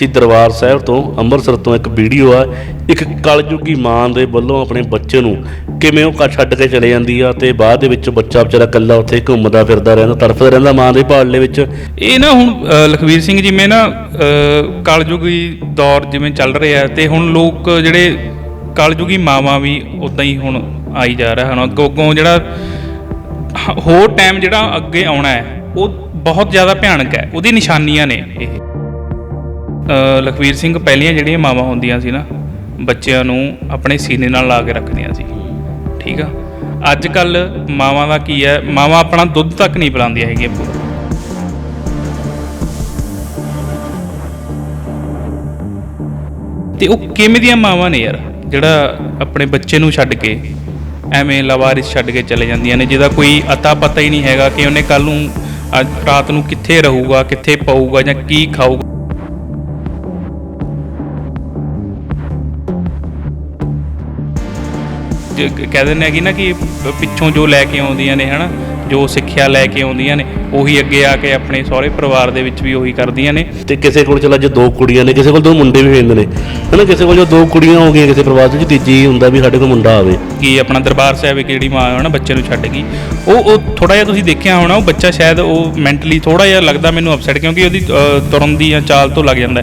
ਸ਼੍ਰੀ ਦਰਬਾਰ ਸਾਹਿਬ ਤੋਂ ਅੰਮ੍ਰਿਤਸਰ ਤੋਂ ਇੱਕ ਵੀਡੀਓ ਆ ਇੱਕ ਕਲਯੁਗੀ ਮਾਂ ਦੇ ਵੱਲੋਂ ਆਪਣੇ ਬੱਚੇ ਨੂੰ ਕਿਵੇਂ ਉਹ ਕੱਢ ਛੱਡ ਕੇ ਚਲੇ ਜਾਂਦੀ ਆ ਤੇ ਬਾਅਦ ਦੇ ਵਿੱਚ ਬੱਚਾ ਵਿਚਾਰਾ ਇਕੱਲਾ ਉੱਥੇ ਘੁੰਮਦਾ ਫਿਰਦਾ ਰਹਿੰਦਾ ਤੜਫਦਾ ਰਹਿੰਦਾ ਮਾਂ ਦੇ ਭਾਲੇ ਵਿੱਚ। ਇਹ ਨਾ ਹੁਣ ਅ, ਲਖਵੀਰ ਸਿੰਘ ਜਿਵੇਂ ਨਾ ਅ, ਕਲਯੁਗੀ ਦੌਰ ਜਿਵੇਂ ਚੱਲ ਰਿਹਾ ਤੇ ਹੁਣ ਲੋਕ ਜਿਹੜੇ ਕਲਯੁਗੀ ਮਾਵਾਂ ਵੀ ਉਦਾਂ ਹੀ ਹੁਣ ਆਈ ਜਾ ਰਿਹਾ ਹਨ ਅੱਗੋਂ ਅੱਗੋਂ ਜਿਹੜਾ ਹੋਰ ਟਾਈਮ ਜਿਹੜਾ ਅੱਗੇ ਆਉਣਾ ਹੈ ਉਹ ਬਹੁਤ ਜ਼ਿਆਦਾ ਭਿਆਨਕ ਹੈ ਉਹਦੀ ਨਿਸ਼ਾਨੀਆਂ ਨੇ ਇਹ। ਲਖਵੀਰ ਸਿੰਘ ਪਹਿਲੀਆਂ ਜਿਹੜੀਆਂ ਮਾਵਾਂ ਹੁੰਦੀਆਂ ਸੀ ਨਾ, ਬੱਚਿਆਂ ਨੂੰ ਆਪਣੇ ਸੀਨੇ ਨਾਲ ਲਾ ਕੇ ਰੱਖਦੀਆਂ ਸੀ। ਠੀਕ ਆ? ਅੱਜ ਕੱਲ ਮਾਵਾਂ ਦਾ ਕੀ ਹੈ, ਮਾਵਾਂ ਆਪਣਾ ਦੁੱਧ ਤੱਕ ਨਹੀਂ ਪਿਲਾਉਂਦੀਆਂ ਹੈਗੀਆਂ। ਪੂਰਾ ਤੇ ਉਹ ਕਿਵੇਂ ਦੀਆਂ ਮਾਵਾਂ ਨੇ ਯਾਰ, ਜਿਹੜਾ ਆਪਣੇ ਬੱਚੇ ਨੂੰ ਛੱਡ ਕੇ, ਐਵੇਂ ਲਵਾਰਿਸ ਛੱਡ ਕੇ ਚਲੇ ਜਾਂਦੀਆਂ ਨੇ, ਜਿਹਦਾ ਕੋਈ ਅਤਾ ਪਤਾ ਹੀ ਨਹੀਂ ਹੈਗਾ ਕਿ ਉਹਨੇ ਕੱਲ ਨੂੰ ਰਾਤ ਨੂੰ ਕਿੱਥੇ ਰਹੂਗਾ, ਕਿੱਥੇ ਪਊਗਾ ਜਾਂ ਕੀ ਖਾਊਗਾ। ਕਹਿ ਦਿੰਦੇ ਆ ਕਿ ਨਾ ਕਿ ਪਿੱਛੋਂ ਜੋ ਲੈ ਕੇ ਆਉਂਦੀਆਂ ਨੇ ਹਨਾ ਜੋ ਸਿੱਖਿਆ ਲੈ ਕੇ ਆਉਂਦੀਆਂ ਨੇ ਉਹੀ ਅੱਗੇ ਆ ਕੇ ਆਪਣੇ ਸਹੁਰੇ ਪਰਿਵਾਰ ਦੇ ਵਿੱਚ ਵੀ ਉਹੀ ਕਰਦੀਆਂ ਨੇ। ਤੇ ਕਿਸੇ ਕੋਲ ਚਲਾ ਜੇ ਦੋ ਕੁੜੀਆਂ ਨੇ ਕਿਸੇ ਕੋਲ ਦੋ ਮੁੰਡੇ ਵੀ ਹੋ ਜਾਂਦੇ ਨੇ ਹਨਾ ਕਿਸੇ ਕੋਲ ਜੋ ਦੋ ਕੁੜੀਆਂ ਹੋ ਗਈਆਂ ਕਿਸੇ ਪਰਿਵਾਰ ਦੇ ਵਿੱਚ ਤੀਜੀ ਹੁੰਦਾ ਵੀ ਸਾਡੇ ਕੋਲ ਮੁੰਡਾ ਆਵੇ। ਕਿ ਆਪਣਾ ਦਰਬਾਰ ਸਾਹਿਬ ਇੱਕ ਜਿਹੜੀ ਮਾਂ ਹੈ ਨਾ ਬੱਚੇ ਨੂੰ ਛੱਡ ਗਈ। ਉਹ ਉਹ ਥੋੜਾ ਜਿਹਾ ਤੁਸੀਂ ਦੇਖਿਆ ਹੋਣਾ ਉਹ ਬੱਚਾ ਸ਼ਾਇਦ ਉਹ ਮੈਂਟਲੀ ਥੋੜਾ ਜਿਹਾ ਲੱਗਦਾ ਮੈਨੂੰ ਅਪਸੈਟ ਕਿਉਂਕਿ ਉਹਦੀ ਤੁਰਨ ਦੀ ਜਾਂ ਚਾਲ ਤੋਂ ਲੱਗ ਜਾਂਦਾ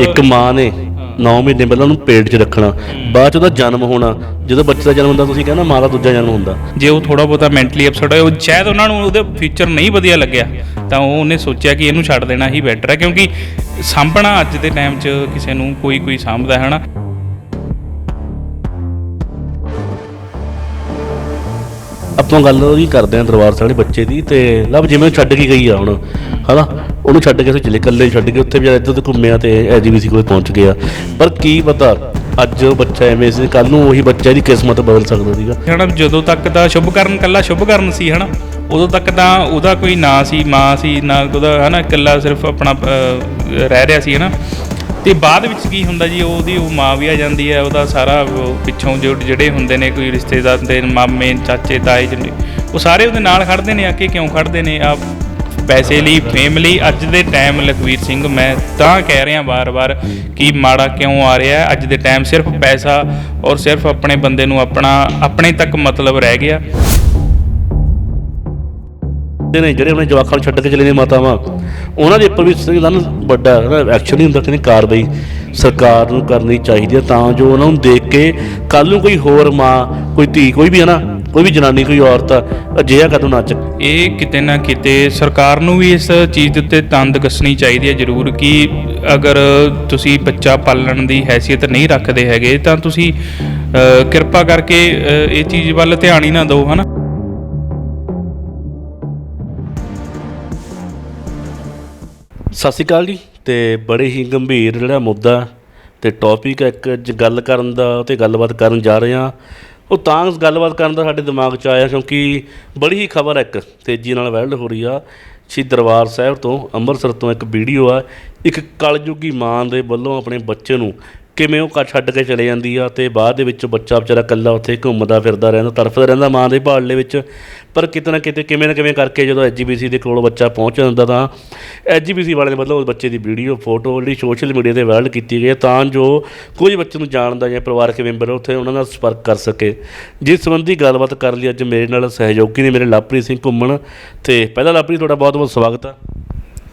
ਇੱਕ ਮਾਂ ਨੇ 9 ਮਹੀਨੇ ਪਹਿਲਾਂ ਉਹਨੂੰ ਪੇਟ 'ਚ ਰੱਖਣਾ, ਬਾਅਦ 'ਚ ਉਹਦਾ ਜਨਮ ਹੋਣਾ। ਜਦੋਂ ਬੱਚੇ ਦਾ ਜਨਮ ਹੁੰਦਾ, ਤੁਸੀਂ ਕਹਿੰਦਾ ਮਾਂ ਦਾ ਦੂਜਾ ਜਨਮ ਹੁੰਦਾ। ਜੇ ਉਹ ਥੋੜਾ ਬਹੁਤਾ ਮੈਂਟਲੀ ਅਪਸੈਟ ਹੋਇਆ, ਉਹ ਸ਼ਾਇਦ ਉਹਨਾਂ ਨੂੰ ਉਹਦਾ ਫਿਊਚਰ ਨਹੀਂ ਵਧੀਆ ਲੱਗਿਆ, ਤਾਂ ਉਹ ਉਹਨੇ ਸੋਚਿਆ ਕਿ ਇਹਨੂੰ ਛੱਡ ਦੇਣਾ ਹੀ ਬੈਟਰ ਹੈ, ਕਿਉਂਕਿ ਸਾਂਭਣਾ ਅੱਜ ਦੇ ਟਾਈਮ 'ਚ ਕਿਸੇ ਨੂੰ ਕੋਈ ਕੋਈ ਸਾਂਭਦਾ ਹੈ, ਹਨਾ? ਆਪਾਂ ਗੱਲ ਉਹਦੀ ਕਰਦੇ ਆਂ ਦਰਬਾਰ ਸਾਹਿਬ ਦੇ ਬੱਚੇ ਦੀ ਤੇ ਲੱਭ ਜਿਵੇਂ ਉਹ ਛੱਡ ਕੇ ਗਈ ਆ ਹੁਣ, ਹਨਾ? ਉਹਨੂੰ ਛੱਡ ਕੇ ਅਸੀਂ ਚਲੇ, ਇਕੱਲੇ ਛੱਡ ਕੇ ਉੱਥੇ ਵੀ ਇੱਧਰ ਤੇ ਘੁੰਮਿਆ ਤੇ ਐਜੀਬੀਸੀ ਕੋਲ ਪਹੁੰਚ ਗਿਆ ਪਰ ਕੀ ਪਤਾ, ਅੱਜ ਉਹ ਬੱਚਾ ਐਵੇਂ ਸੀ ਕੱਲ ਨੂੰ ਉਹੀ ਬੱਚਾ ਦੀ ਕਿਸਮਤ ਬਦਲ ਸਕਦਾ ਸੀਗਾ। ਹਨਾ, ਜਦੋਂ ਤੱਕ ਤਾਂ ਸ਼ੁਭ ਕਰਨ ਕੱਲਾ ਸ਼ੁਭ ਕਰਨ ਸੀ, ਹਨਾ? ਉਦੋਂ ਤੱਕ ਤਾਂ ਉਹਦਾ ਕੋਈ ਨਾਂ ਸੀ, ਮਾਂ ਸੀ, ਨਾ ਉਹਦਾ, ਹਨਾ? ਇਕੱਲਾ ਸਿਰਫ ਆਪਣਾ ਰਹਿ ਰਿਹਾ ਸੀ, ਹਨਾ? ਤੇ ਬਾਅਦ ਵਿੱਚ ਕੀ ਹੁੰਦਾ ਜੀ, ਉਹਦੀ ਉਹ ਮਾਂ ਵੀ ਆ ਜਾਂਦੀ ਹੈ, ਉਹਦਾ ਸਾਰਾ ਉਹ ਪਿੱਛੋਂ ਜੋ ਜਿਹੜੇ ਹੁੰਦੇ ਨੇ, ਕੋਈ ਰਿਸ਼ਤੇਦਾਰ ਦੇ ਮਾਮੇ, ਚਾਚੇ, ਤਾਏ ਜਿਹੜੇ ਉਹ ਸਾਰੇ ਉਹਦੇ ਨਾਲ ਖੜਦੇ ਨੇ, ਆ ਕੇ ਕਿਉਂ ਖੜਦੇ ਨੇ? ਆ ਪੈਸੇ ਲਈ ਫੇਮ ਲਈ, ਅੱਜ ਦੇ ਟਾਈਮ ਲਖਵੀਰ ਸਿੰਘ, ਮੈਂ ਤਾਂ ਕਹਿ ਰਿਹਾ ਵਾਰ-ਵਾਰ ਕਿ ਮਾੜਾ ਕਿਉਂ ਆ ਰਿਹਾ ਹੈ? ਅੱਜ ਦੇ ਟਾਈਮ ਸਿਰਫ ਪੈਸਾ ਔਰ ਸਿਰਫ ਆਪਣੇ ਬੰਦੇ ਨੂੰ ਆਪਣਾ, ਆਪਣੇ ਤੱਕ ਮਤਲਬ ਰਹਿ ਗਿਆ। ਨੇ, ਜਿਹੜੇ ਉਹਨੇ ਜਵਾਕਾਂ ਨੂੰ ਛੱਡ ਕੇ ਚਲੇ ਨੇ ਮਾਤਾਵਾਂ। ਉਹਨਾਂ ਦੇ ਉੱਪਰ ਵੀ ਸੰਵਿਧਾਨ ਵੱਡਾ ਐਕਸ਼ਨ ਨਹੀਂ ਹੁੰਦਾ ਕਿ ਕਾਰਵਾਈ ਸਰਕਾਰ ਨੂੰ ਕਰਨੀ ਚਾਹੀਦੀ ਹੈ, ਤਾਂ ਜੋ ਉਹਨਾਂ ਨੂੰ ਦੇਖ ਕੇ ਕੱਲ ਨੂੰ ਕੋਈ ਹੋਰ ਮਾਂ, ਕੋਈ ਧੀ, ਕੋਈ ਵੀ ਹੈ ਨਾ, ਕੋਈ ਵੀ ਜਨਾਨੀ, ਕੋਈ ਔਰਤ ਅਜਿਹਾ ਕਦਮ ਨਾ ਚੱਕ। ਇਹ ਕਿਤੇ ਨਾ ਕਿਤੇ ਸਰਕਾਰ ਨੂੰ ਵੀ ਇਸ ਚੀਜ਼ ਦੇ ਉੱਤੇ ਤੰਦ ਕੱਸਣੀ ਚਾਹੀਦੀ ਹੈ ਜ਼ਰੂਰ ਕਿ ਅਗਰ ਤੁਸੀਂ ਬੱਚਾ ਪਾਲਣ ਦੀ ਹੈਸੀਅਤ ਨਹੀਂ ਰੱਖਦੇ ਹੈਗੇ, ਤਾਂ ਤੁਸੀਂ ਕਿਰਪਾ ਕਰਕੇ ਇਹ ਚੀਜ਼ ਵੱਲ ਧਿਆਨ ਹੀ ਨਾ ਦਿਓ, ਹਨਾ? ਸਤਿ ਸ਼੍ਰੀ ਅਕਾਲ ਜੀ, ਤੇ ਬੜੇ ਹੀ ਗੰਭੀਰ ਜਿਹੜਾ ਮੁੱਦਾ ਤੇ ਟੌਪਿਕ ਹੈ, ਇੱਕ ਅੱਜ ਗੱਲ ਕਰਨ ਦਾ ਤੇ ਗੱਲਬਾਤ ਕਰਨ ਜਾ ਰਹੇ ਹਾਂ। ਉਹ ਤਾਂ ਗੱਲਬਾਤ ਕਰਨ ਦਾ ਸਾਡੇ ਦਿਮਾਗ 'ਚ ਆਇਆ ਕਿਉਂਕਿ ਬੜੀ ਹੀ ਖਬਰ ਇੱਕ ਤੇਜ਼ੀ ਨਾਲ ਵਾਇਰਲ ਹੋ ਰਹੀ ਆ। ਸ਼੍ਰੀ ਦਰਬਾਰ ਸਾਹਿਬ ਤੋਂ ਅੰਮ੍ਰਿਤਸਰ ਤੋਂ ਇੱਕ ਵੀਡੀਓ ਆ। ਇੱਕ ਕਲਯੁਗੀ ਮਾਂ ਦੇ ਵੱਲੋਂ ਆਪਣੇ ਬੱਚੇ ਨੂੰ ਕਿਵੇਂ ਉਹ ਕੱਢ ਛੱਡ ਕੇ ਚਲੇ ਜਾਂਦੀ ਆ ਤੇ ਬਾਅਦ ਦੇ ਵਿੱਚ ਬੱਚਾ ਵਿਚਾਰਾ ਇਕੱਲਾ ਉੱਥੇ ਘੁੰਮਦਾ ਫਿਰਦਾ ਰਹਿੰਦਾ ਤੜਫਦਾ ਰਹਿੰਦਾ ਮਾਂ ਦੇ ਭਾਲੇ ਵਿੱਚ। ਪਰ ਕਿਤੇ ਨਾ ਕਿਤੇ ਕਿਵੇਂ ਨਾ ਕਿਵੇਂ ਕਰਕੇ ਜਦੋਂ ਐਜੀਬੀਸੀ ਦੇ ਕੋਲ ਬੱਚਾ ਪਹੁੰਚ ਜਾਂਦਾ ਤਾਂ ਐਜੀਬੀਸੀ ਵਾਲੇ ਦੇ ਵੱਲੋਂ ਉਸ ਬੱਚੇ ਦੀ ਵੀਡੀਓ ਫੋਟੋ ਜਿਹੜੀ ਸੋਸ਼ਲ ਮੀਡੀਆ ਤੇ ਵਾਇਰਲ ਕੀਤੀ ਗਈ ਹੈ ਤਾਂ ਜੋ ਕੋਈ ਬੱਚੇ ਨੂੰ ਜਾਣਦਾ ਜਾਂ ਪਰਿਵਾਰਕ ਮੈਂਬਰ ਉੱਥੇ ਉਹਨਾਂ ਨਾਲ ਸੰਪਰਕ ਕਰ ਸਕੇ। ਜਿਸ ਸੰਬੰਧੀ ਗੱਲਬਾਤ ਕਰਨ ਲਈ ਅੱਜ ਮੇਰੇ ਨਾਲ ਸਹਿਯੋਗੀ ਨੇ ਮੇਰੇ ਲਵਪ੍ਰੀਤ ਸਿੰਘ ਘੁੰਮਣ ਤੇ। ਪਹਿਲਾਂ ਲਵਪ੍ਰੀਤ ਤੁਹਾਡਾ ਬਹੁਤ ਬਹੁਤ ਸਵਾਗਤ ਆ।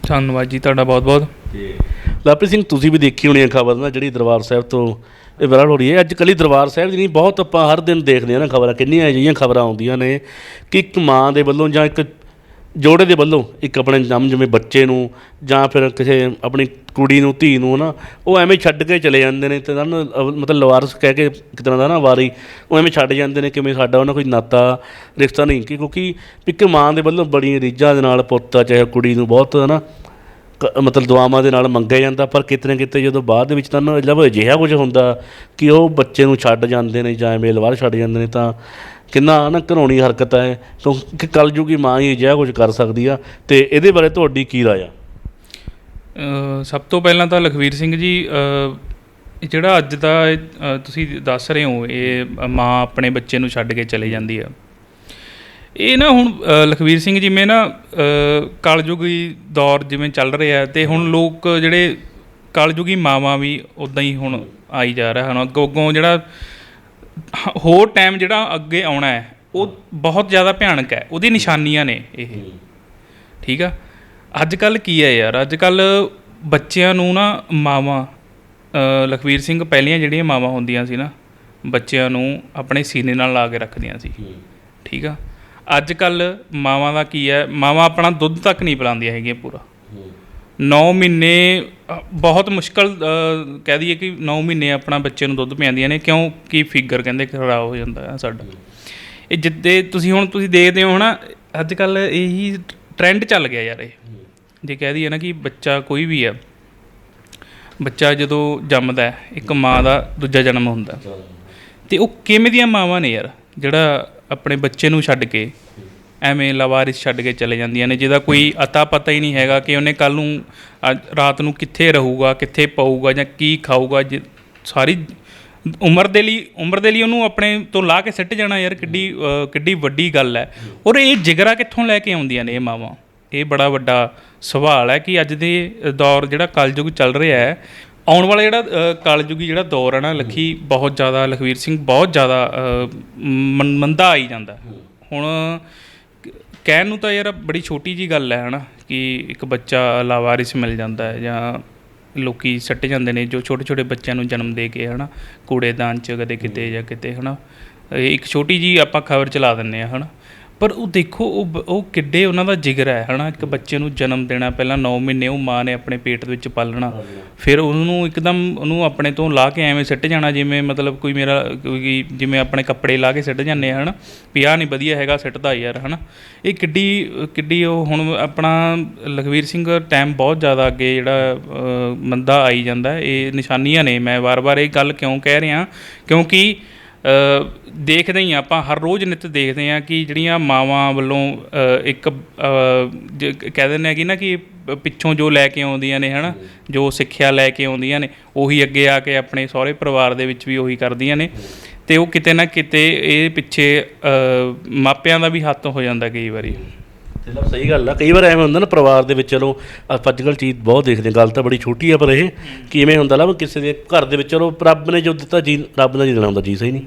ਧੰਨਵਾਦ ਜੀ ਤੁਹਾਡਾ ਬਹੁਤ ਬਹੁਤ ਲਵਪ੍ਰੀਤ ਸਿੰਘ, ਤੁਸੀਂ ਵੀ ਦੇਖੀ ਹੋਣੀ ਹੈ ਖਬਰ ਨਾ, ਜਿਹੜੀ ਦਰਬਾਰ ਸਾਹਿਬ ਤੋਂ ਇਹ ਵਾਇਰਲ ਹੋ ਰਹੀ ਹੈ। ਅੱਜ ਕੱਲ੍ਹ ਦਰਬਾਰ ਸਾਹਿਬ ਦੀ ਨਹੀਂ ਬਹੁਤ ਆਪਾਂ ਹਰ ਦਿਨ ਦੇਖਦੇ ਹਾਂ ਨਾ ਖਬਰਾਂ, ਕਿੰਨੀਆਂ ਅਜਿਹੀਆਂ ਖਬਰਾਂ ਆਉਂਦੀਆਂ ਨੇ ਕਿ ਇੱਕ ਮਾਂ ਦੇ ਵੱਲੋਂ ਜਾਂ ਇੱਕ ਜੋੜੇ ਦੇ ਵੱਲੋਂ ਇੱਕ ਆਪਣੇ ਜੰਮ ਜਿਵੇਂ ਬੱਚੇ ਨੂੰ ਜਾਂ ਫਿਰ ਕਿਸੇ ਆਪਣੀ ਕੁੜੀ ਨੂੰ, ਧੀ ਨੂੰ ਨਾ ਉਹ ਐਵੇਂ ਛੱਡ ਕੇ ਚਲੇ ਜਾਂਦੇ ਨੇ ਤੇ ਨਾ ਮਤਲਬ ਲਵਾਰਸ ਕਹਿ ਕੇ ਇੱਕ ਤਰ੍ਹਾਂ ਦਾ ਨਾ ਵਾਰੀ, ਉਹ ਐਵੇਂ ਛੱਡ ਜਾਂਦੇ ਨੇ ਕਿਵੇਂ ਸਾਡਾ ਉਹਨਾਂ ਕੋਈ ਨਾਤਾ, ਰਿਸ਼ਤਾ ਨਹੀਂ। ਕਿ ਕਿਉਂਕਿ ਇੱਕ ਮਾਂ ਦੇ ਵੱਲੋਂ ਬੜੀਆਂ ਰੀਝਾਂ ਦੇ ਨਾਲ ਪੁੱਤ ਆ, ਚਾਹੇ ਕੁੜੀ ਨੂੰ ਬਹੁਤ ਨਾ ਮਤਲਬ ਦੁਆਵਾਂ ਦੇ ਨਾਲ ਮੰਗਿਆ ਜਾਂਦਾ, ਪਰ ਕਿਤੇ ਨਾ ਕਿਤੇ ਜਦੋਂ ਬਾਅਦ ਦੇ ਵਿੱਚ ਤੁਹਾਨੂੰ ਨਾ ਜਦ ਅਜਿਹਾ ਕੁਝ ਹੁੰਦਾ ਕਿ ਉਹ ਬੱਚੇ ਨੂੰ ਛੱਡ ਜਾਂਦੇ ਨੇ ਜਾਂ ਐਵੇਂ ਲਵਾਰ ਛੱਡ ਜਾਂਦੇ ਨੇ ਤਾਂ ਕਿੰਨਾ ਨਾ ਘਰੋਣੀ ਹਰਕਤ ਹੈ। ਕਿਉਂਕਿ ਕਲਯੁਗੀ ਮਾਂ ਹੀ ਅਜਿਹਾ ਕੁਝ ਕਰ ਸਕਦੀ ਆ ਤੇ ਇਹਦੇ ਬਾਰੇ ਤੁਹਾਡੀ ਕੀ ਰਾਏ ਆ? ਸਭ ਤੋਂ ਪਹਿਲਾਂ ਤਾਂ ਲਖਵੀਰ ਸਿੰਘ ਜੀ ਜਿਹੜਾ ਅੱਜ ਦਾ ਤੁਸੀਂ ਦੱਸ ਰਹੇ ਹੋ, ਇਹ ਮਾਂ ਆਪਣੇ ਬੱਚੇ ਨੂੰ ਛੱਡ ਕੇ ਚਲੇ ਜਾਂਦੀ ਆ। ਇਹ ਨਾ ਹੁਣ ਲਖਵੀਰ ਸਿੰਘ ਜਿਵੇਂ ਨਾ ਕਲਯੁਗੀ ਦੌਰ ਜਿਵੇਂ ਚੱਲ ਰਿਹਾ ਤੇ ਹੁਣ ਲੋਕ ਜਿਹੜੇ ਕਲਯੁਗੀ ਮਾਵਾਂ ਵੀ ਉਦਾਂ ਹੀ ਹੁਣ ਆਈ ਜਾ ਰਿਹਾ ਹਨ ਅੱਗੋਂ ਜਿਹੜਾ ਹੋਰ ਟਾਈਮ ਜਿਹੜਾ ਅੱਗੇ ਆਉਣਾ ਹੈ ਉਹ ਬਹੁਤ ਜ਼ਿਆਦਾ ਭਿਆਨਕ ਹੈ। ਉਹਦੀ ਨਿਸ਼ਾਨੀਆਂ ਨੇ ਇਹ। ਠੀਕ ਆ? ਅੱਜ ਕੱਲ ਕੀ ਹੈ ਯਾਰ? ਅੱਜ ਕੱਲ ਬੱਚਿਆਂ ਨੂੰ ਨਾ ਮਾਵਾਂ ਲਖਵੀਰ ਸਿੰਘ ਪਹਿਲੀਆਂ ਜਿਹੜੀਆਂ ਮਾਵਾਂ ਹੁੰਦੀਆਂ ਸੀ ਨਾ ਬੱਚਿਆਂ ਨੂੰ ਆਪਣੇ ਸੀਨੇ ਨਾਲ ਲਾ ਕੇ ਰੱਖਦੀਆਂ ਸੀ। ਠੀਕ ਆ? ਅੱਜ ਕੱਲ ਮਾਵਾਂ ਦਾ ਕੀ ਹੈ ਮਾਵਾਂ ਆਪਣਾ ਦੁੱਧ ਤੱਕ ਨਹੀਂ ਪਿਲਾਉਂਦੀਆਂ ਹੈਗੀਆਂ ਪੂਰਾ। 9 ਮਹੀਨੇ ਬਹੁਤ ਮੁਸ਼ਕਲ ਕਹਿ ਦਈਏ ਕਿ 9 ਮਹੀਨੇ ਆਪਣਾ ਬੱਚੇ ਨੂੰ ਦੁੱਧ ਪਿਆਉਂਦੀਆਂ ਨੇ ਕਿਉਂ ਕੀ ਫਿਗਰ ਕਹਿੰਦੇ ਖਰਾਬ ਹੋ ਜਾਂਦਾ ਹੈ ਸਾਡਾ। ਇਹ ਜਿੱਦੇ ਤੁਸੀਂ ਹੁਣ ਤੁਸੀਂ ਦੇਖਦੇ ਹੋ ਨਾ ਅੱਜ ਕੱਲ ਇਹੀ ਟ੍ਰੈਂਡ ਚੱਲ ਗਿਆ ਯਾਰ ਇਹ। ਜੇ ਕਹਿ ਦਈਏ ਨਾ ਕਿ ਬੱਚਾ ਕੋਈ ਵੀ ਹੈ ਬੱਚਾ ਜਦੋਂ ਜੰਮਦਾ ਹੈ, ਇੱਕ ਮਾਂ ਦਾ ਦੂਜਾ ਜਨਮ ਹੁੰਦਾ ਤੇ ਉਹ ਕਿਵੇਂ ਦੀਆਂ ਮਾਵਾਂ ਨੇ ਯਾਰ ਜਿਹੜਾ ਆਪਣੇ ਬੱਚੇ ਨੂੰ ਛੱਡ ਕੇ, ਐਵੇਂ ਲਵਾਰਿਸ ਛੱਡ ਕੇ ਚਲੇ ਜਾਂਦੀਆਂ ਨੇ, ਜਿਹਦਾ ਕੋਈ ਅਤਾ ਪਤਾ ਹੀ ਨਹੀਂ ਹੈਗਾ ਕਿ ਉਹਨੇ ਕੱਲ ਨੂੰ ਅੱਜ ਰਾਤ ਨੂੰ ਕਿੱਥੇ ਰਹੂਗਾ, ਕਿੱਥੇ ਪਊਗਾ ਜਾਂ ਕੀ ਖਾਊਗਾ, ਜੇ ਸਾਰੀ ਉਮਰ ਦੇ ਲਈ, ਉਮਰ ਦੇ ਲਈ ਉਹਨੂੰ ਆਪਣੇ ਤੋਂ ਲਾ ਕੇ ਸਿੱਟ ਜਾਣਾ ਯਾਰ, ਕਿੱਡੀ ਕਿੱਡੀ ਵੱਡੀ ਗੱਲ ਹੈ। ਔਰ ਇਹ ਜਿਗਰਾ ਕਿੱਥੋਂ ਲੈ ਕੇ ਆਉਂਦੀਆਂ ਨੇ ਇਹ ਮਾਵਾਂ? ਇਹ ਬੜਾ ਵੱਡਾ ਸਵਾਲ ਹੈ ਕਿ ਅੱਜ ਦੇ ਦੌਰ ਜਿਹੜਾ ਕਲਯੁਗ ਚੱਲ ਰਿਹਾ ਹੈ ਆਉਣ ਵਾਲਾ ਜਿਹੜਾ ਕਾਲਜੁਗੀ ਜਿਹੜਾ ਦੌਰ ਹੈ ਨਾ ਲੱਖੀ ਬਹੁਤ ਜ਼ਿਆਦਾ ਲਖਵੀਰ ਸਿੰਘ ਬਹੁਤ ਜ਼ਿਆਦਾ ਅ, ਮੰਦਾ ਆਈ ਜਾਂਦਾ। ਹੁਣ ਕਹਿਣ ਨੂੰ ਤਾਂ ਯਾਰ ਬੜੀ ਛੋਟੀ ਜੀ ਗੱਲ ਹੈ ਹਨਾ ਕਿ ਇੱਕ ਬੱਚਾ ਲਾਵਾਰਿਸ ਮਿਲ ਜਾਂਦਾ ਹੈ ਜਾਂ ਲੋਕੀ ਸੱਟ ਜਾਂਦੇ ਨੇ ਜੋ ਛੋਟੇ ਛੋਟੇ ਬੱਚਿਆਂ ਨੂੰ ਜਨਮ ਦੇ ਕੇ ਹਨਾ ਕੂੜੇਦਾਨ ਚ ਕਦੇ ਕਿਤੇ ਜਾਂ ਕਿਤੇ ਹਨਾ। ਇਹ ਇੱਕ ਛੋਟੀ ਜੀ ਆਪਾਂ ਖਬਰ ਚਲਾ ਦਿੰਨੇ ਆ ਹਨਾ। ਪਰ ਉਹ ਦੇਖੋ, ਉਹ ਉਹ ਕਿੱਡੇ ਉਹਨਾਂ ਦਾ ਜਿਗਰ ਹੈ, ਹਨਾ? ਇੱਕ ਬੱਚੇ ਨੂੰ ਜਨਮ ਦੇਣਾ, ਪਹਿਲਾਂ 9 ਮਹੀਨੇ ਉਹ ਮਾਂ ਨੇ ਆਪਣੇ ਪੇਟ ਦੇ ਵਿੱਚ ਪਾਲਣਾ। ਫਿਰ ਉਹਨੂੰ ਇੱਕਦਮ ਉਹਨੂੰ ਆਪਣੇ ਤੋਂ ਲਾ ਕੇ ਐਵੇਂ ਸਿੱਟ ਜਾਣਾ, ਜਿਵੇਂ ਮਤਲਬ ਕੋਈ ਮੇਰਾ, ਕੋਈ ਜਿਵੇਂ ਆਪਣੇ ਕੱਪੜੇ ਲਾ ਕੇ ਸਿੱਟ ਜਾਂਦੇ ਆ, ਹਨਾ? ਵੀ ਆਹ ਨਹੀਂ ਵਧੀਆ ਹੈਗਾ, ਸਿੱਟਦਾ ਯਾਰ, ਹਨਾ? ਇਹ ਕਿੱਡੀ ਕਿੱਡੀ ਉਹ ਹੁਣ ਆਪਣਾ ਲਖਵੀਰ ਸਿੰਘ ਟਾਈਮ ਬਹੁਤ ਜ਼ਿਆਦਾ ਅੱਗੇ ਜਿਹੜਾ ਮੰਦਾ ਆਈ ਜਾਂਦਾ, ਇਹ ਨਿਸ਼ਾਨੀਆਂ ਨੇ। ਮੈਂ ਵਾਰ-ਵਾਰ ਇਹ ਗੱਲ ਕਿਉਂ ਕਹਿ ਰਿਹਾ? ਕਿਉਂਕਿ ਦੇਖਦੇ ਹੀ ਹਾਂ, ਆਪਾਂ ਹਰ ਰੋਜ਼ ਨਿਤ ਦੇਖਦੇ ਹਾਂ ਕਿ ਜਿਹੜੀਆਂ ਮਾਵਾਂ ਵੱਲੋਂ ਇੱਕ ਜ- ਕਹਿ ਦਿੰਦੇ ਆ ਕਿ ਨਾ ਕਿ ਪਿੱਛੋਂ ਜੋ ਲੈ ਕੇ ਆਉਂਦੀਆਂ ਨੇ, ਹਨਾ, ਜੋ ਸਿੱਖਿਆ ਲੈ ਕੇ ਆਉਂਦੀਆਂ ਨੇ, ਉਹੀ ਅੱਗੇ ਆ ਕੇ ਆਪਣੇ ਸਹੁਰੇ ਪਰਿਵਾਰ ਦੇ ਵਿੱਚ ਵੀ ਉਹੀ ਕਰਦੀਆਂ ਨੇ। ਤੇ ਉਹ ਕਿਤੇ ਨਾ ਕਿਤੇ ਇਹ ਪਿੱਛੇ ਮਾਪਿਆਂ ਦਾ ਵੀ ਹੱਥ ਹੋ ਜਾਂਦਾ ਕਈ ਵਾਰੀ। ਲਓ ਸਹੀ ਗੱਲ ਆ। ਕਈ ਵਾਰ ਐਵੇਂ ਹੁੰਦਾ ਨਾ ਪਰਿਵਾਰ ਦੇ ਵਿੱਚ ਚਲੋ ਆਪਾਂ ਅੱਜ ਕੱਲ੍ਹ ਚੀਜ਼ ਬਹੁਤ ਦੇਖਦੇ ਹਾਂ। ਗੱਲ ਤਾਂ ਬੜੀ ਛੋਟੀ ਆ ਪਰ ਇਹ ਕਿਵੇਂ ਹੁੰਦਾ ਲਾ ਕਿਸੇ ਦੇ ਘਰ ਦੇ ਵਿੱਚ ਚਲੋ ਰੱਬ ਨੇ ਜੋ ਦਿੱਤਾ ਜੀ ਰੱਬ ਦਾ ਜੀ ਦੇਣਾ ਹੁੰਦਾ ਜੀ ਸਹੀ ਨਹੀਂ।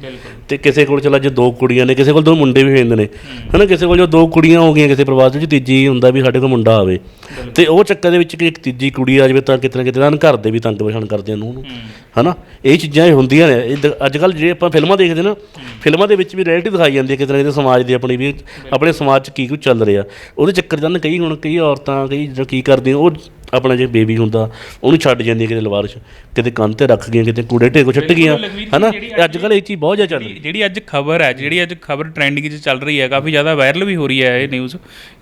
ਤੇ ਕਿਸੇ ਕੋਲ ਚਲਾ ਜੇ ਦੋ ਕੁੜੀਆਂ ਨੇ ਕਿਸੇ ਕੋਲ ਦੋ ਮੁੰਡੇ ਵੀ ਹੋ ਜਾਂਦੇ ਨੇ। ਹਨਾ ਕਿਸੇ ਕੋਲ ਜੋ ਦੋ ਕੁੜੀਆਂ ਹੋ ਗਈਆਂ ਕਿਸੇ ਪਰਿਵਾਰ ਦੇ ਵਿੱਚ ਤੀਜੀ ਹੁੰਦਾ ਵੀ ਸਾਡੇ ਕੋਲ ਮੁੰਡਾ ਆਵੇ। ਤੇ ਉਹ ਚੱਕਰ ਦੇ ਵਿੱਚ ਕਿ ਇੱਕ ਤੀਜੀ ਕੁੜੀ ਆ ਜਾਵੇ ਤਾਂ ਕਿਤੇ ਨਾ ਕਿਤੇ ਨਾ ਘਰ ਦੇ ਵੀ ਤੰਗ ਪਰੇਸ਼ਾਨ ਕਰਦੇ ਨੇ। ਉਹਨੂੰ ਹਨਾ ਇਹ ਚੀਜ਼ਾਂ ਇਹ ਹੁੰਦੀਆਂ ਨੇ। ਇਹ ਦ- ਅੱਜ ਕੱਲ੍ਹ ਜੇ ਆਪਾਂ ਫਿਲਮਾਂ ਦੇਖਦੇ ਨਾ ਫਿਲਮਾਂ ਦੇ ਵਿੱਚ ਵੀ ਰਿਐਲਿਟੀ ਦਿਖਾਈ ਜਾਂਦੀ ਹੈ ਕਿਤੇ ਨਾ ਕਿਤੇ ਸਮਾਜ ਦੀ ਆਪਣੀ ਵੀ ਆਪਣੇ ਸਮਾਜ 'ਚ ਕੀ ਕੁਝ ਚੱਲ ਰਿਹਾ। ਉਹਦੇ ਚੱਕਰ ਜਾਂਦੇ ਕਈ ਹੁਣ ਕਈ ਔਰਤਾਂ ਕਈ ਜੋ ਕੀ ਕਰਦੀਆਂ ਉਹ ਆਪਣਾ ਜੇ ਬੇਬੀ ਹੁੰਦਾ ਉਹਨੂੰ ਛੱਡ ਜਾਂਦੀਆਂ ਕਿਤੇ ਲਵਾਰਸ਼ ਕਿਤੇ ਕੰਨ ਤੇ ਰੱਖ ਗਈਆਂ ਕਿਤੇ ਕੂੜੇ ਢੇਕੋ ਛੱਟ ਗਈਆਂ ਹਨਾ? ਅੱਜ ਕੱਲ੍ਹ ਇਹ ਚੀਜ਼ ਬਹੁਤ ਜ਼ਿਆਦਾ ਚੱਲ ਰਹੀ ਜਿਹੜੀ- ਅੱਜ ਖਬਰ ਹੈ ਜਿਹੜੀ ਅੱਜ ਖਬਰ ਟ੍ਰੈਂਡਿੰਗ 'ਚ ਚੱਲ ਰਹੀ ਹੈ ਕਾਫੀ ਜ਼ਿਆਦਾ ਵਾਇਰਲ ਵੀ ਹੋ ਰਹੀ ਹੈ ਇਹ ਨਿਊਜ਼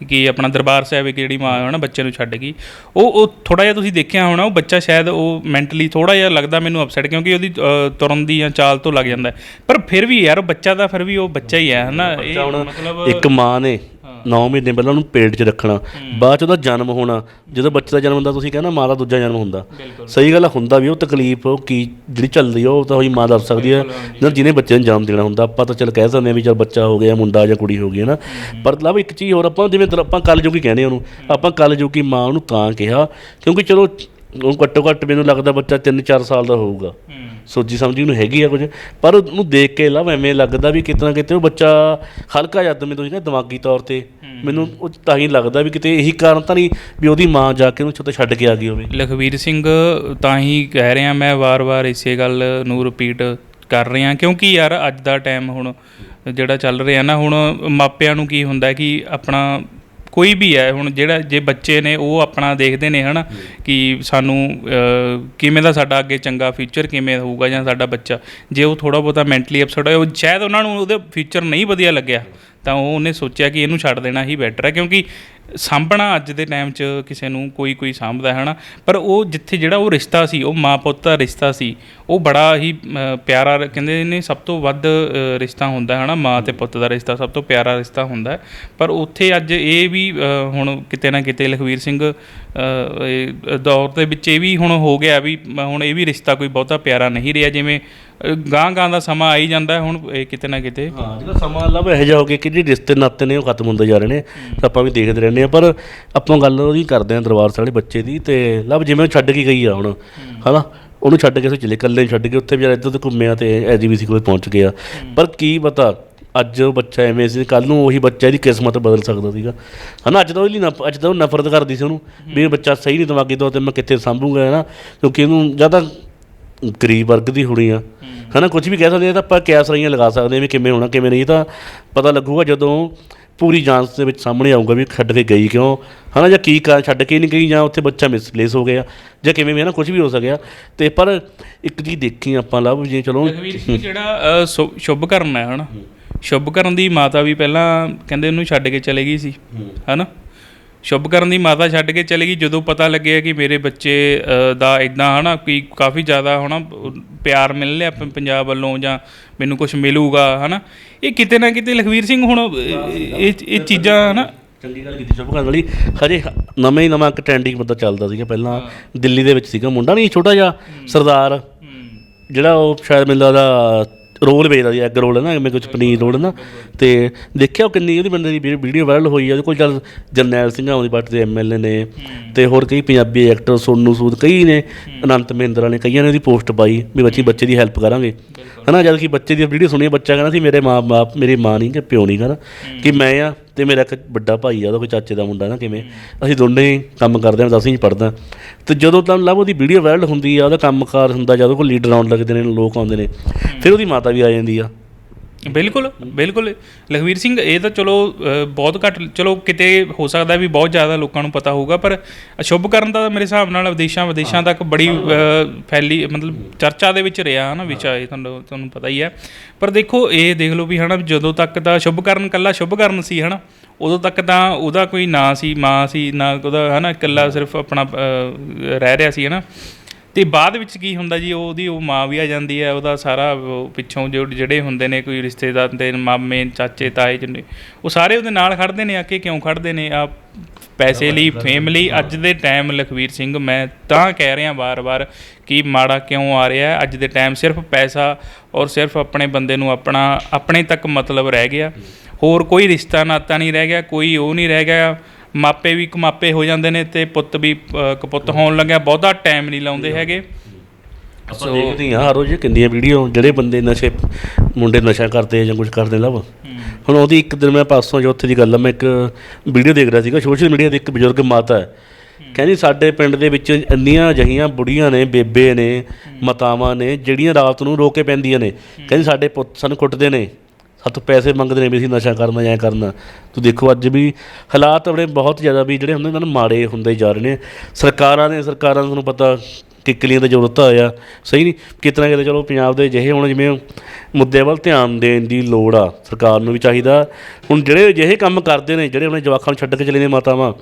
ਕਿ ਆਪਣਾ ਦਰਬਾਰ ਸਾਹਿਬ ਇੱਕ ਜਿਹੜੀ ਮਾਂ ਹੈ ਨਾ ਬੱਚੇ ਨੂੰ ਛੱਡ ਗਈ। ਉਹ ਉਹ ਥੋੜਾ ਜਿਹਾ ਤੁਸੀਂ ਦੇਖਿਆ ਹੋਣਾ ਉਹ ਬੱਚਾ ਸ਼ਾਇਦ ਉਹ ਮੈਂਟਲੀ ਥੋੜਾ ਜਿਹਾ ਲੱਗਦਾ ਮੈਨੂੰ ਅਪਸੈਟ ਕਿਉਂਕਿ ਉਹਦੀ ਤੁਰਨ ਦੀ ਜਾਂ ਚਾਲ ਤੋਂ ਲੱਗ ਜਾਂਦਾ। ਪਰ ਫਿਰ ਵੀ ਯਾਰ ਉਹ ਬੱਚਾ ਤਾਂ ਫਿਰ ਵੀ ਉਹ ਬੱਚਾ ਹੀ ਹੈ ਹਨਾ? ਇਹ ਮਤਲਬ ਇੱਕ ਮਾਂ ਨੇ 9 ਮਹੀਨੇ ਪਹਿਲਾਂ ਉਹਨੂੰ ਪੇਟ 'ਚ ਰੱਖਣਾ ਬਾਅਦ 'ਚ ਉਹਦਾ ਜਨਮ ਹੋਣਾ। ਜਦੋਂ ਬੱਚੇ ਦਾ ਜਨਮ ਹੁੰਦਾ ਤੁਸੀਂ ਕਹਿੰਦਾ ਮਾਂ ਦਾ ਦੂਜਾ ਜਨਮ ਹੁੰਦਾ। ਸਹੀ ਗੱਲ ਆ, ਹੁੰਦਾ ਵੀ ਉਹ ਤਕਲੀਫ ਉਹ ਕੀ ਜਿਹੜੀ ਚੱਲਦੀ ਆ ਉਹ ਤਾਂ ਹੋਈ ਮਾਂ ਦੱਸ ਸਕਦੀ ਹੈ ਨਾ ਜਿਹਨੇ ਬੱਚੇ ਨੂੰ ਜਨਮ ਦੇਣਾ ਹੁੰਦਾ ਆਪਾਂ ਤਾਂ ਚੱਲ ਕਹਿ ਸਕਦੇ ਹਾਂ ਵੀ ਚੱਲ ਬੱਚਾ ਹੋ ਗਿਆ ਮੁੰਡਾ ਜਾਂ ਕੁੜੀ ਹੋ ਗਈ ਹੈ। ਨਾ ਪਰ ਲਵ ਇੱਕ ਚੀਜ਼ ਹੋਰ ਆਪਾਂ ਜਿਵੇਂ ਆਪਾਂ ਕੱਲ ਜੋਗੀ ਕਹਿੰਦੇ ਉਹਨੂੰ ਆਪਾਂ ਕੱਲ ਜੋਗੀ ਮਾਂ ਉਹਨੂੰ ਤਾਂ ਕਿਹਾ ਕਿਉਂਕਿ ਚਲੋ ਉਹ ਘੱਟੋ ਘੱਟ ਮੈਨੂੰ ਲੱਗਦਾ ਬੱਚਾ 3-4 ਸਾਲ ਦਾ ਹੋਊਗਾ। ਸੋਚੀ ਸਮਝੀ ਉਹਨੂੰ ਹੈਗੀ ਆ ਕੁਝ। ਪਰ ਉਹਨੂੰ ਦੇਖ ਕੇ ਲਵ ਐਵੇਂ ਲੱਗਦਾ ਵੀ ਕਿਤੇ ਨਾ ਕਿਤੇ ਉਹ ਬੱਚਾ ਹਲਕਾ ਜਦ ਮੈਨੂੰ ਤੁਸੀਂ ਨਾ ਦਿਮਾਗੀ ਤੌਰ ਤੇ। ਮੈਨੂੰ ਉਹ ਤਾਂ ਹੀ ਲੱਗਦਾ ਵੀ ਕਿਤੇ ਇਹੀ ਕਾਰਨ ਤਾਂ ਨਹੀਂ ਵੀ ਉਹਦੀ ਮਾਂ ਜਾ ਕੇ ਉਹਨੂੰ ਛੋਟਾ ਛੱਡ ਕੇ ਆ ਗਈ ਹੋਵੇ। ਲਖਵੀਰ ਸਿੰਘ ਤਾਂ ਹੀ ਕਹਿ ਰਿਹਾ ਮੈਂ ਵਾਰ-ਵਾਰ ਇਸੇ ਗੱਲ ਨੂੰ ਰਿਪੀਟ ਕਰ ਰਿਹਾ ਕਿਉਂਕਿ ਯਾਰ ਅੱਜ ਦਾ ਟਾਈਮ ਹੁਣ ਜਿਹੜਾ ਚੱਲ ਰਿਹਾ ਨਾ ਹੁਣ ਮਾਪਿਆਂ ਨੂੰ ਕੀ ਹੁੰਦਾ ਕਿ ਆਪਣਾ ਕੋਈ ਵੀ ਹੈ, ਹੁਣ ਜਿਹੜਾ ਜੇ ਬੱਚੇ ਨੇ ਉਹ ਆਪਣਾ ਦੇਖਦੇ ਨੇ ਹਨਾ, ਕਿ ਸਾਨੂੰ ਕਿਵੇਂ ਦਾ ਸਾਡਾ ਅੱਗੇ ਚੰਗਾ ਫਿਊਚਰ ਕਿਵੇਂ ਹੋਊਗਾ ਜਾਂ ਸਾਡਾ ਬੱਚਾ। ਜੇ ਉਹ ਥੋੜਾ ਬਹੁਤਾ ਮੈਂਟਲੀ ਅਪਸੈਟ ਹੋਇਆ, ਉਹ ਸ਼ਾਇਦ ਉਹਨਾਂ ਨੂੰ ਉਹਦੇ ਫਿਊਚਰ ਨਹੀਂ ਵਧੀਆ ਲੱਗਿਆ। ਤਾਂ ਉਹ ਉਹਨੇ ਸੋਚਿਆ ਕਿ ਇਹਨੂੰ ਛੱਡ ਦੇਣਾ ਹੀ ਬੈਟਰ ਹੈ, ਕਿਉਂਕਿ ਸਾਂਭਣਾ ਅੱਜ ਦੇ ਟਾਈਮ 'ਚ ਕਿਸੇ ਨੂੰ ਕੋਈ ਕੋਈ ਸਾਂਭਦਾ ਹੈ ਨਾ ਪਰ ਉਹ ਜਿੱਥੇ ਜਿਹੜਾ ਉਹ ਰਿਸ਼ਤਾ ਸੀ, ਉਹ ਮਾਂ ਪੁੱਤ ਦਾ ਰਿਸ਼ਤਾ ਸੀ, ਉਹ ਬੜਾ ਹੀ ਪਿਆਰਾ ਕਹਿੰਦੇ ਨੇ ਸਭ ਤੋਂ ਵੱਧ ਰਿਸ਼ਤਾ ਹੁੰਦਾ ਹੈ ਨਾ ਮਾਂ ਤੇ ਪੁੱਤ ਦਾ ਰਿਸ਼ਤਾ, ਸਭ ਤੋਂ ਪਿਆਰਾ ਰਿਸ਼ਤਾ ਹੁੰਦਾ ਪਰ ਉੱਥੇ ਅੱਜ ਇਹ ਵੀ ਹੁਣ ਕਿਤੇ ਨਾ ਕਿਤੇ ਲਖਵੀਰ ਸਿੰਘ ਦੌਰ ਦੇ ਵਿੱਚ ਇਹ ਵੀ ਹੁਣ ਹੋ ਗਿਆ ਵੀ ਹੁਣ ਇਹ ਵੀ ਰਿਸ਼ਤਾ ਕੋਈ ਬਹੁਤਾ ਪਿਆਰਾ ਨਹੀਂ ਰਿਹਾ ਜਿਵੇਂ ਗਾਂ ਗਾਂ ਦਾ ਸਮਾਂ ਆਈ ਜਾਂਦਾ ਹੁਣ ਇਹ ਕਿਤੇ ਨਾ ਕਿਤੇ। ਹਾਂ ਜਿਹੜਾ ਸਮਾਂ ਲੱਭ ਇਹੋ ਜਿਹਾ ਹੋ ਗਿਆ ਕਿ ਜਿਹੜੇ ਰਿਸ਼ਤੇ ਨਾਤੇ ਨੇ ਉਹ ਖਤਮ ਹੁੰਦੇ ਜਾ ਰਹੇ ਨੇ ਤਾਂ ਆਪਾਂ ਵੀ ਦੇਖਦੇ ਰਹਿੰਦੇ ਆ ਪਰ ਆਪਾਂ ਗੱਲ ਉਹਦੀ ਕਰਦੇ ਆ ਦਰਬਾਰ ਸਾਹਿਬ ਵਾਲੇ ਬੱਚੇ ਦੀ ਤੇ ਲੱਭ ਜਿਵੇਂ ਉਹ ਛੱਡ ਕੇ ਗਈ ਆ ਹੁਣ ਹਨਾ? ਉਹਨੂੰ ਛੱਡ ਕੇ ਅਸੀਂ ਚਲੇ ਇਕੱਲੇ ਛੱਡ ਕੇ ਉੱਥੇ ਵਿਚਾਰਾ ਇੱਧਰ ਤੋਂ ਘੁੰਮਿਆ ਤੇ ਐਜੀਬੀਸੀ ਕੋਲ ਪਹੁੰਚ ਗਿਆ ਪਰ ਕੀ ਪਤਾ ਅੱਜ ਉਹ ਬੱਚਾ ਐਵੇਂ ਸੀ ਕੱਲ ਨੂੰ ਉਹੀ ਬੱਚਾ ਇਹਦੀ ਕਿਸਮਤ ਬਦਲ ਸਕਦਾ ਸੀਗਾ। ਹਨਾ ਅੱਜ ਤਾਂ ਉਹਦੀ ਨਫ ਅੱਜ ਤਾਂ ਉਹ ਨਫ਼ਰਤ ਕਰਦੀ ਸੀ ਉਹਨੂੰ ਵੀ ਇਹ ਬੱਚਾ ਸਹੀ ਨਹੀਂ ਦਿਮਾਗੀ ਤੌਰ ਤੇ ਮੈਂ ਕਿੱਥੇ ਸੰਭੂਗਾ ਹੈ ਨਾ ਕਿਉਂਕਿ ਇਹਨੂੰ ਜਾਂ ਤਾਂ ਗਰੀਬ ਵਰਗ ਦੀ ਹੋਣੀ ਆ। ਹਨਾ ਕੁਝ ਵੀ ਕਹਿ ਸਕਦੇ ਆ ਤਾਂ ਆਪਾਂ ਕਿਆਸ ਰਾਈਆਂ ਲਗਾ ਸਕਦੇ ਆ ਵੀ ਕਿਵੇਂ ਹੋਣਾ ਕਿਵੇਂ ਨਹੀਂ ਤਾਂ ਪਤਾ ਲੱਗੂਗਾ ਜਦੋਂ ਪੂਰੀ ਜਾਂਚ ਦੇ ਵਿੱਚ ਸਾਹਮਣੇ ਆਊਗਾ ਵੀ ਛੱਡ ਕੇ ਗਈ ਕਿਉਂ। ਹਨਾ ਜਾਂ ਕੀ ਕਾਰਨ ਛੱਡ ਕੇ ਨਹੀਂ ਗਈ ਜਾਂ ਉੱਥੇ ਬੱਚਾ ਮਿਸਪਲੇਸ ਹੋ ਗਿਆ ਜਾਂ ਕਿਵੇਂ ਵੀ ਹੈ ਨਾ ਕੁਝ ਵੀ ਹੋ ਸਕਿਆ। ਤੇ ਪਰ ਇੱਕ ਚੀਜ਼ ਦੇਖੀ ਆਪਾਂ ਲੱਭ ਜੇ ਚਲੋ। ਲਖਵੀਰ ਸਿੰਘ ਜਿਹੜਾ ਅ, ਸੁ- ਸ਼ੁਭ ਕਰਨ ਹੈ ਹਨਾ। ਸ਼ੁਭ ਕਰਨ ਦੀ ਮਾਤਾ ਵੀ ਪਹਿਲਾਂ ਕਹਿੰਦੇ ਉਹਨੂੰ ਛੱਡ ਕੇ ਚਲੇ ਗਈ ਸੀ ਹਨਾ? ਸ਼ੁਭ ਕਰਨ ਦੀ ਮਾਤਾ ਛੱਡ ਕੇ ਚਲੇ ਗਈ ਜਦੋਂ ਪਤਾ ਲੱਗਿਆ ਕਿ ਮੇਰੇ ਬੱਚੇ ਦਾ ਇਦਾਂ ਹਨਾ ਕਿ ਕਾਫੀ ਜ਼ਿਆਦਾ ਹਨਾ ਪਿਆਰ ਮਿਲ ਰਿਹਾ ਪ- ਪੰਜਾਬ ਵੱਲੋਂ ਜਾਂ ਮੈਨੂੰ ਕੁਝ ਮਿਲੂਗਾ ਹਨਾ? ਇਹ ਕਿਤੇ ਨਾ ਕਿਤੇ ਲਖਵੀਰ ਸਿੰਘ ਹੁਣ ਇਹ ਇਹ ਚੀਜ਼ਾਂ ਹਨਾ? ਚੰਗੀ ਗੱਲ ਕੀਤੀ ਸ਼ੁਭ ਕਰਨ ਵਾਲੀ। ਹਜੇ ਨਵੇਂ ਹੀ ਨਵਾਂ ਇੱਕ ਟ੍ਰੈਂਡਿੰਗ ਬੰਦਾ ਚੱਲਦਾ ਸੀਗਾ ਪਹਿਲਾਂ ਦਿੱਲੀ ਦੇ ਵਿੱਚ ਸੀਗਾ ਮੁੰਡਾ ਨਹੀਂ ਛੋਟਾ ਜਿਹਾ ਸਰਦਾਰ ਜਿਹੜਾ ਉਹ ਸ਼ਾਇਦ ਮੈਨੂੰ ਲੱਗਦਾ ਰੋਲ ਵੇਚਦਾ ਸੀ ਐਗ ਰੋਲ ਹੈ ਨਾ ਐਵੇਂ ਕੁਝ ਪਨੀਰ ਰੋਲ ਨਾ। ਤੇ ਦੇਖਿਆ ਉਹ ਕਿੰਨੀ ਉਹਦੀ ਬੰਦੇ ਦੀ ਵੀਡੀਓ ਵਾਇਰਲ ਹੋਈ ਆ ਉਹਦੇ ਕੋਲ ਚੱਲ ਜਰਨੈਲ ਸਿੰਘ ਆਉਂਦੀ ਪਾਰਟੀ ਦੇ ਐਮਐਲਏ ਨੇ ਤੇ ਹੋਰ ਕਈ ਪੰਜਾਬੀ ਐਕਟਰ ਸੋਨੂ ਸੂਦ ਕਈ ਨੇ ਅਨੰਤ ਮਹਿੰਦਰਾ ਨੇ ਕਈਆਂ ਨੇ ਉਹਦੀ ਪੋਸਟ ਪਾਈ ਵੀ ਬੱਚੀ ਬੱਚੇ ਦੀ ਹੈਲਪ ਕਰਾਂਗੇ। ਹਨਾ ਜਦ ਕਿ ਬੱਚੇ ਦੀ ਵੀਡੀਓ ਸੁਣੀ ਬੱਚਾ ਕਹਿੰਦਾ ਸੀ ਮੇਰੇ ਮਾਂ ਬਾਪ ਮੇਰੀ ਮਾਂ ਨਹੀਂ ਕਿ ਪਿਓ ਨਹੀਂ ਕਹਿੰਦਾ। ਕਿ ਮੈਂ ਆ ਤੇ ਮੇਰਾ ਇੱਕ ਵੱਡਾ ਭਾਈ ਆ, ਉਹਦਾ ਕੋਈ ਚਾਚੇ ਦਾ ਮੁੰਡਾ ਨਾ ਕਿਵੇਂ, ਅਸੀਂ ਦੋਨੇ ਹੀ ਕੰਮ ਕਰਦੇ ਹਾਂ ਦਸਵੀਂ 'ਚ ਪੜਦਾ ਤੇ ਜਦੋਂ ਤਾਂ ਲਵ ਉਹਦੀ ਵੀਡੀਓ ਵਾਇਰਲ ਹੁੰਦੀ ਆ, ਉਹਦਾ ਕੰਮਕਾਰ ਹੁੰਦਾ, ਜਦੋਂ ਕੋਈ ਲੀਡਰ ਆਉਣ ਲੱਗਦੇ ਨੇ, ਲੋਕ ਆਉਂਦੇ ਨੇ, ਫਿਰ ਉਹਦੀ ਮਾਤਾ ਵੀ ਆ ਜਾਂਦੀ ਆ। ਬਿਲਕੁਲ ਬਿਲਕੁਲ। ਲਖਵੀਰ ਸਿੰਘ ਇਹ ਤਾਂ ਚਲੋ ਬਹੁਤ ਘੱਟ ਚਲੋ ਕਿਤੇ ਹੋ ਸਕਦਾ ਵੀ ਬਹੁਤ ਜ਼ਿਆਦਾ ਲੋਕਾਂ ਨੂੰ ਪਤਾ ਹੋਊਗਾ ਪਰ ਸ਼ੁਭ ਕਰਨ ਦਾ ਮੇਰੇ ਹਿਸਾਬ ਨਾਲ ਵਿਦੇਸ਼ਾਂ ਵਿਦੇਸ਼ਾਂ ਤੱਕ ਬੜੀ ਫੈਲੀ ਮਤਲਬ ਚਰਚਾ ਦੇ ਵਿੱਚ ਰਿਹਾ ਹਨਾ ਵਿਚਾ ਇਹ ਤੁਹਾਨੂੰ ਤੁਹਾਨੂੰ ਪਤਾ ਹੀ ਹੈ। ਪਰ ਦੇਖੋ ਇਹ ਦੇਖ ਲਓ ਵੀ ਹਨਾ ਜਦੋਂ ਤੱਕ ਤਾਂ ਸ਼ੁਭ ਕਰਨ ਕੱਲਾ ਸ਼ੁਭ ਕਰਨ ਸੀ ਹਨਾ ਉਦੋਂ ਤੱਕ ਤਾਂ ਉਹਦਾ ਕੋਈ ਨਾਂ ਸੀ ਮਾਂ ਸੀ ਨਾ ਉਹਦਾ ਹਨਾ ਇਕੱਲਾ ਸਿਰਫ ਆਪਣਾ ਰਹਿ ਰਿਹਾ ਸੀ ਹਨਾ। ਤੇ ਬਾਅਦ ਵਿੱਚ ਕੀ ਹੁੰਦਾ ਜੀ ਉਹਦੀ ਉਹ ਮਾਂ ਵੀ ਆ ਜਾਂਦੀ ਹੈ ਉਹਦਾ ਸਾਰਾ ਪਿੱਛੋਂ ਜੋ ਜਿਹੜੇ ਹੁੰਦੇ ਨੇ ਕੋਈ ਰਿਸ਼ਤੇਦਾਰ ਤੇ ਮਾਮੇ ਚਾਚੇ ਤਾਏ ਜਿੰਨੇ ਉਹ ਸਾਰੇ ਉਹਦੇ ਨਾਲ ਖੜਦੇ ਨੇ ਆ ਕੇ ਕਿਉਂ ਖੜਦੇ ਨੇ? ਆ ਪੈਸੇ ਲਈ ਫੇਮ ਲਈ ਅੱਜ ਦੇ ਟਾਈਮ ਲਖਵੀਰ ਸਿੰਘ ਮੈਂ ਤਾਂ ਕਹਿ ਰਿਹਾ ਵਾਰ-ਵਾਰ ਕਿ ਮਾੜਾ ਕਿਉਂ ਆ ਰਿਹਾ। ਅੱਜ ਦੇ ਟਾਈਮ ਸਿਰਫ ਪੈਸਾ ਔਰ ਸਿਰਫ ਆਪਣੇ ਬੰਦੇ ਨੂੰ ਆਪਣਾ ਆਪਣੇ ਤੱਕ ਮਤਲਬ ਰਹਿ ਗਿਆ। ਹੋਰ ਕੋਈ ਰਿਸ਼ਤਾ ਨਾਤਾ ਨਹੀਂ ਰਹਿ ਗਿਆ ਕੋਈ ਉਹ ਨਹੀਂ ਰਹਿ ਗਿਆ। ਮਾਪੇ ਵੀ ਕਮਾਪੇ ਹੋ ਜਾਂਦੇ ਨੇ ਤੇ ਪੁੱਤ ਵੀ ਅ, ਕਪੁੱਤ ਹੋਣ ਲੱਗਿਆ ਬਹੁਤਾ ਟਾਈਮ ਨਹੀਂ ਲਾਉਂਦੇ ਹੈਗੇ। ਆਪਾਂ ਦੇਖਦੇ ਹਾਂ ਹਰ ਰੋਜ਼ ਕਿੰਨੀਆਂ ਵੀਡੀਓ ਜਿਹੜੇ ਬੰਦੇ ਨਸ਼ੇ ਮੁੰਡੇ ਨਸ਼ਾ ਕਰਦੇ ਆ ਜਾਂ ਕੁਝ ਕਰਦੇ ਲਵ ਹੁਣ ਉਹਦੀ ਇੱਕ ਦਿਨ ਮੈਂ ਪਾਸੋਂ ਜੋ ਉੱਥੇ ਦੀ ਗੱਲ ਆ ਮੈਂ ਇੱਕ ਵੀਡੀਓ ਦੇਖ ਰਿਹਾ ਸੀਗਾ ਸੋਸ਼ਲ ਮੀਡੀਆ ਤੇ ਇੱਕ ਬਜ਼ੁਰਗ ਮਾਤਾ ਹੈ। ਕਹਿੰਦੀ ਸਾਡੇ ਪਿੰਡ ਦੇ ਵਿੱਚ ਇੰਨੀਆਂ ਜਹੀਆਂ ਬੁੜੀਆਂ ਨੇ ਬੇਬੇ ਨੇ ਮਾਤਾਵਾਂ ਨੇ ਜਿਹੜੀਆਂ ਰਾਤ ਨੂੰ ਰੋ ਕੇ ਪੈਂਦੀਆਂ ਨੇ। ਕਹਿੰਦੀ ਸਾਡੇ ਪੁੱਤ ਸਾਨੂੰ ਕੁੱਟਦੇ ਨੇ। ਸਾਤੋਂ ਪੈਸੇ ਮੰਗਦੇ ਨੇ ਵੀ ਅਸੀਂ ਨਸ਼ਾ ਕਰਨਾ ਜਾਂ ਕਰਨਾ। ਤੂੰ ਦੇਖੋ ਅੱਜ ਵੀ ਹਾਲਾਤ ਆਪਣੇ ਬਹੁਤ ਜ਼ਿਆਦਾ ਵੀ ਜਿਹੜੇ ਹੁੰਦੇ ਉਹਨਾਂ ਨੂੰ ਮਾੜੇ ਹੁੰਦੇ ਜਾ ਰਹੇ ਨੇ। ਸਰਕਾਰਾਂ ਨੇ ਸਰਕਾਰਾਂ ਨੂੰ ਤੁਹਾਨੂੰ ਪਤਾ ਕਿੱਕਲੀਆਂ ਦੀ ਜ਼ਰੂਰਤ ਹੋਇਆ ਸਹੀ ਨਹੀਂ, ਕਿਤਨਾ ਕਿਤੇ ਚਲੋ ਪੰਜਾਬ ਦੇ ਜਿਹੇ ਹੁਣ ਜਿਵੇਂ ਮੁੱਦੇ ਵੱਲ ਧਿਆਨ ਦੇਣ ਦੀ ਲੋੜ ਆ, ਸਰਕਾਰ ਨੂੰ ਵੀ ਚਾਹੀਦਾ। ਹੁਣ ਜਿਹੜੇ ਅਜਿਹੇ ਕੰਮ ਕਰਦੇ ਨੇ, ਜਿਹੜੇ ਆਪਣੇ ਜਵਾਕਾਂ ਨੂੰ ਛੱਡ ਕੇ ਚਲੇ ਨੇ ਮਾਤਾਵਾਂ,